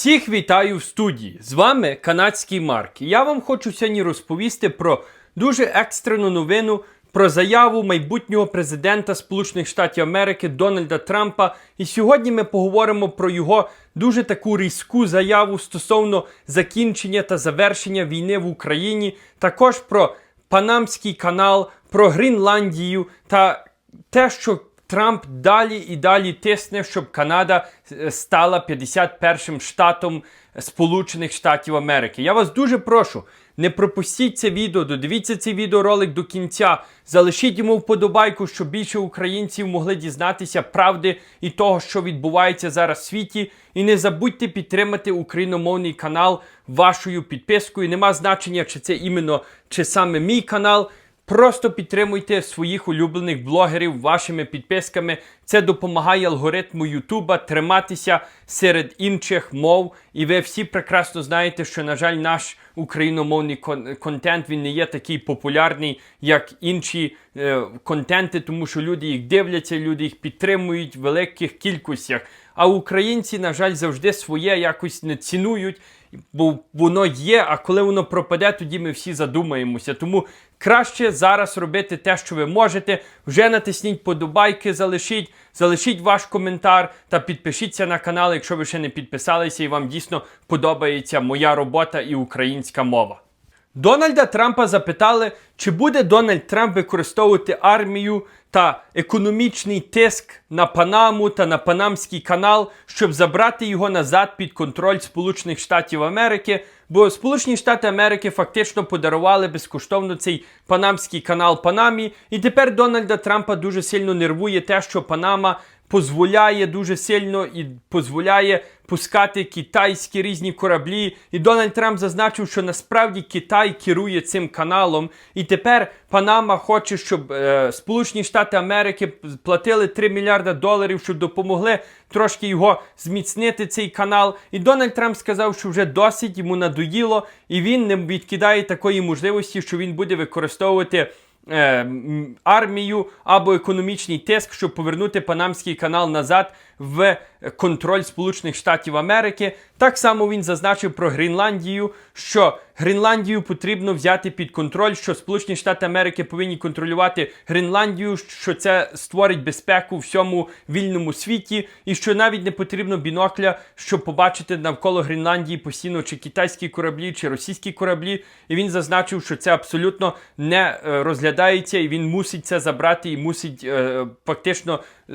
Всіх вітаю в студії. З вами канадський Марк. Я вам хочу сьогодні розповісти про дуже екстрену новину про заяву майбутнього президента Сполучених Штатів Америки Дональда Трампа. І сьогодні ми поговоримо про його дуже таку різку заяву стосовно закінчення та завершення війни в Україні, також про Панамський канал, про Гренландію та те, що Трамп далі і далі тисне, щоб Канада е, стала 51-м штатом Сполучених Штатів Америки. Я вас дуже прошу, не пропустіть це відео, додивіться цей відеоролик до кінця, залишіть йому вподобайку, щоб більше українців могли дізнатися правди і того, що відбувається зараз в світі. І не забудьте підтримати україномовний канал вашою підпискою. Нема значення, чи це іменно чи саме мій канал. Просто підтримуйте своїх улюблених блогерів вашими підписками. Це допомагає алгоритму Ютуба триматися серед інших мов. І ви всі прекрасно знаєте, що, на жаль, наш україномовний кон- контент він не є такий популярний, як інші е, контенти, тому що люди їх дивляться, люди їх підтримують в великих кількостях. А українці, на жаль, завжди своє якось не цінують, бо воно є, а коли воно пропаде, тоді ми всі задумаємося. Тому краще зараз робити те, що ви можете. Вже натисніть подобайки, залишіть, залишіть ваш коментар та підпишіться на канал, якщо ви ще не підписалися і вам дійсно подобається моя робота і українська мова. Дональда Трампа запитали, чи буде Дональд Трамп використовувати армію та економічний тиск на Панаму та на Панамський канал, щоб забрати його назад під контроль Сполучених Штатів Америки. Бо Сполучені Штати Америки фактично подарували безкоштовно цей Панамський канал Панамі. І тепер Дональда Трампа дуже сильно нервує те, що Панама дозволяє дуже сильно і дозволяє пускати китайські різні кораблі. І Дональд Трамп зазначив, що насправді Китай керує цим каналом. І тепер Панама хоче, щоб е, Сполучені Штати Америки платили 3 мільярда доларів, щоб допомогли трошки його зміцнити цей канал. І Дональд Трамп сказав, що вже досить йому надоїло, і він не відкидає такої можливості, що він буде використовувати. Е, Армію або економічний тиск, щоб повернути Панамський канал назад в контроль Сполучених Штатів Америки. Так само він зазначив про Гренландію, що Гренландію потрібно взяти під контроль, що Сполучені Штати Америки повинні контролювати Гренландію, що це створить безпеку всьому вільному світі, і що навіть не потрібно бінокля, щоб побачити навколо Гренландії постійно чи китайські кораблі, чи російські кораблі. І він зазначив, що це абсолютно не е, розглядається, і він мусить це забрати і мусить е, фактично е,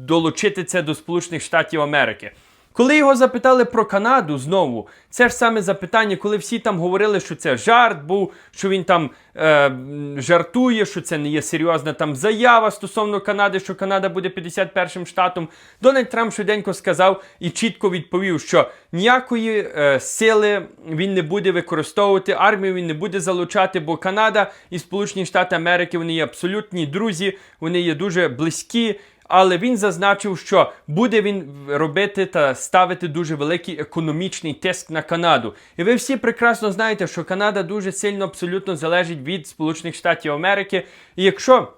долучити це до Сполучених Штатів Америки. Коли його запитали про Канаду знову, це ж саме запитання, коли всі там говорили, що це жарт був, що він там е, жартує, що це не є серйозна там заява стосовно Канади, що Канада буде 51-м штатом. Дональд Трамп швиденько сказав і чітко відповів, що ніякої е, сили він не буде використовувати, армію він не буде залучати, бо Канада і Сполучені Штати Америки вони є абсолютні друзі, вони є дуже близькі. Але він зазначив, що буде він робити та ставити дуже великий економічний тиск на Канаду. І ви всі прекрасно знаєте, що Канада дуже сильно абсолютно залежить від Сполучених Штатів Америки. І якщо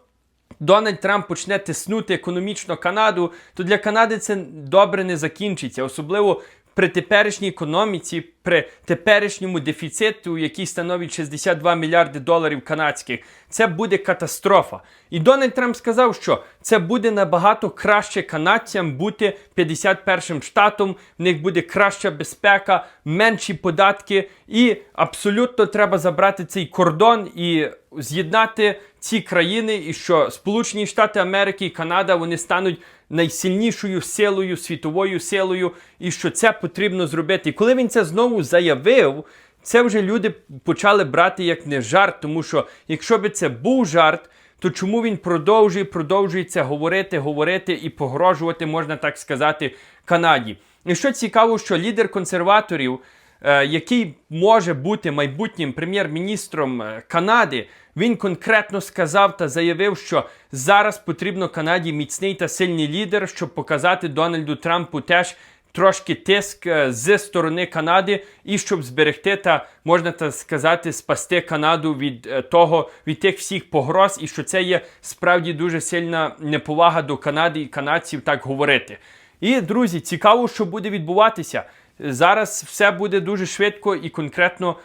Дональд Трамп почне тиснути економічно Канаду, то для Канади це добре не закінчиться, особливо при теперішній економіці, при теперішньому дефіциту, який становить 62 мільярди доларів канадських, це буде катастрофа. І Дональд Трамп сказав, що це буде набагато краще канадцям бути 51-м штатом, в них буде краща безпека, менші податки, і абсолютно треба забрати цей кордон і з'єднати ці країни, і що Сполучені Штати Америки і Канада вони стануть найсильнішою силою, світовою силою, і що це потрібно зробити. Коли він це знову заявив, це вже люди почали брати як не жарт, тому що якщо би це був жарт, то чому він продовжує, продовжує це говорити, говорити і погрожувати, можна так сказати, Канаді? І що цікаво, що лідер консерваторів, який може бути майбутнім прем'єр-міністром е, Канади, він конкретно сказав та заявив, що зараз потрібно Канаді міцний та сильний лідер, щоб показати Дональду Трампу теж трошки тиск е, з сторони Канади, і щоб зберегти та можна так сказати, спасти Канаду від е, того, від тих всіх погроз, і що це є справді дуже сильна неповага до Канади і канадців так говорити. І друзі, цікаво, що буде відбуватися. Зараз все буде дуже швидко і конкретно е,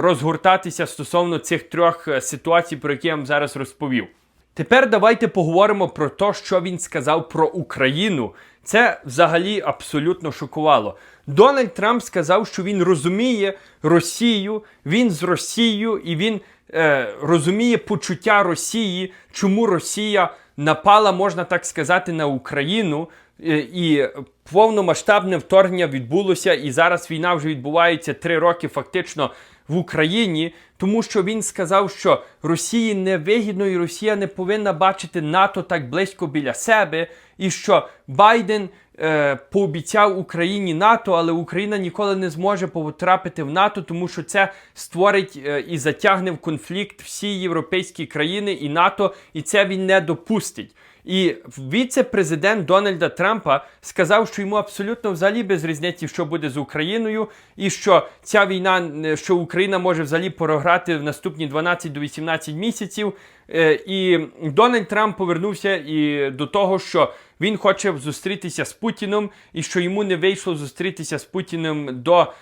розгортатися стосовно цих трьох е, ситуацій, про які я вам зараз розповів. Тепер давайте поговоримо про те, що він сказав про Україну. Це взагалі абсолютно шокувало. Дональд Трамп сказав, що він розуміє Росію, він з Росією і він е, розуміє почуття Росії, чому Росія напала, можна так сказати, на Україну. Е, І повномасштабне вторгнення відбулося, і зараз війна вже відбувається три роки фактично в Україні, тому що він сказав, що Росії не вигідно і Росія не повинна бачити НАТО так близько біля себе, і що Байден е, пообіцяв Україні НАТО, але Україна ніколи не зможе потрапити в НАТО, тому що це створить е, і затягне в конфлікт всі європейські країни і НАТО, і це він не допустить. І віце-президент Дональда Трампа сказав, що йому абсолютно взагалі без різниці, що буде з Україною, і що ця війна, е, що Україна може взагалі програти в наступні 12 до 18 місяців. Е, І Дональд Трамп повернувся і до того, що він хоче зустрітися з Путіном, і що йому не вийшло зустрітися з Путіним до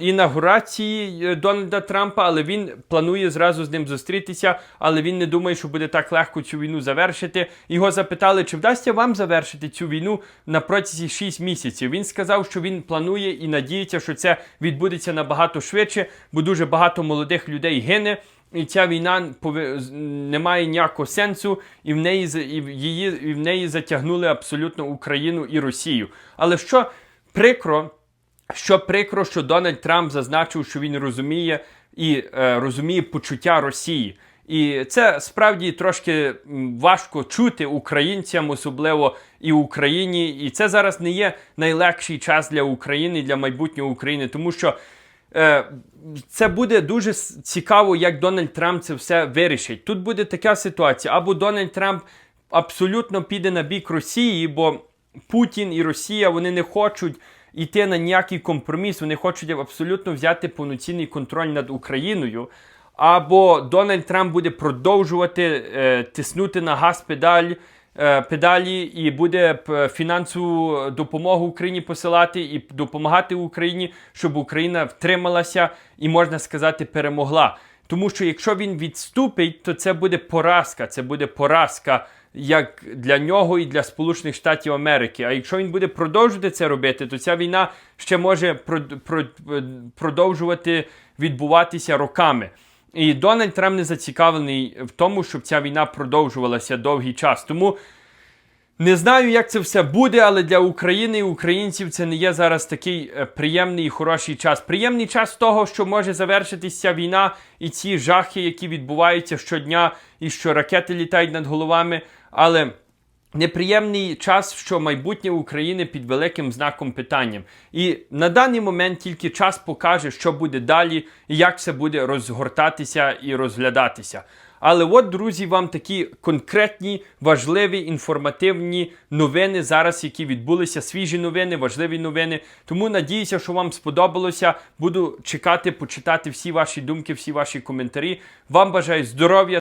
інаугурації е, Дональда Трампа, але він планує зразу з ним зустрітися, але він не думає, що буде так легко цю війну завершити. Його запитали, чи вдасться вам завершити цю війну на протязі 6 місяців. Він сказав, що він планує і надіється, що це відбудеться набагато швидше, бо дуже багато молодих людей гине. І ця війна не має ніякого сенсу, і в неї і в її і в неї затягнули абсолютно Україну і Росію. Але що прикро, що прикро, що Дональд Трамп зазначив, що він розуміє і е, розуміє почуття Росії. І це справді трошки важко чути українцям, особливо і Україні. І це зараз не є найлегший час для України, для майбутнього України, тому що е, це буде дуже цікаво, як Дональд Трамп це все вирішить. Тут буде така ситуація: або Дональд Трамп абсолютно піде на бік Росії, бо Путін і Росія вони не хочуть йти на ніякий компроміс, вони хочуть абсолютно взяти повноцінний контроль над Україною. Або Дональд Трамп буде продовжувати е, тиснути на газ педаль, е, педалі і буде фінансову допомогу Україні посилати і допомагати Україні, щоб Україна втрималася і, можна сказати, перемогла. Тому що якщо він відступить, то це буде поразка. Це буде поразка як для нього і для Сполучених Штатів Америки. А якщо він буде продовжувати це робити, то ця війна ще може прод- прод- продовжувати відбуватися роками. І Дональд Трамп не зацікавлений в тому, щоб ця війна продовжувалася довгий час. Тому не знаю, як це все буде, але для України і українців це не є зараз такий е, приємний і хороший час. Приємний час того, що може завершитися війна і ці жахи, які відбуваються щодня, і що ракети літають над головами. Але неприємний час, що майбутнє України під великим знаком питанням. І на даний момент тільки час покаже, що буде далі, і як це буде розгортатися і розглядатися. Але от, друзі, вам такі конкретні, важливі, інформативні новини зараз, які відбулися, свіжі новини, важливі новини. Тому надіюся, що вам сподобалося. Буду чекати, почитати всі ваші думки, всі ваші коментарі. Вам бажаю здоров'я.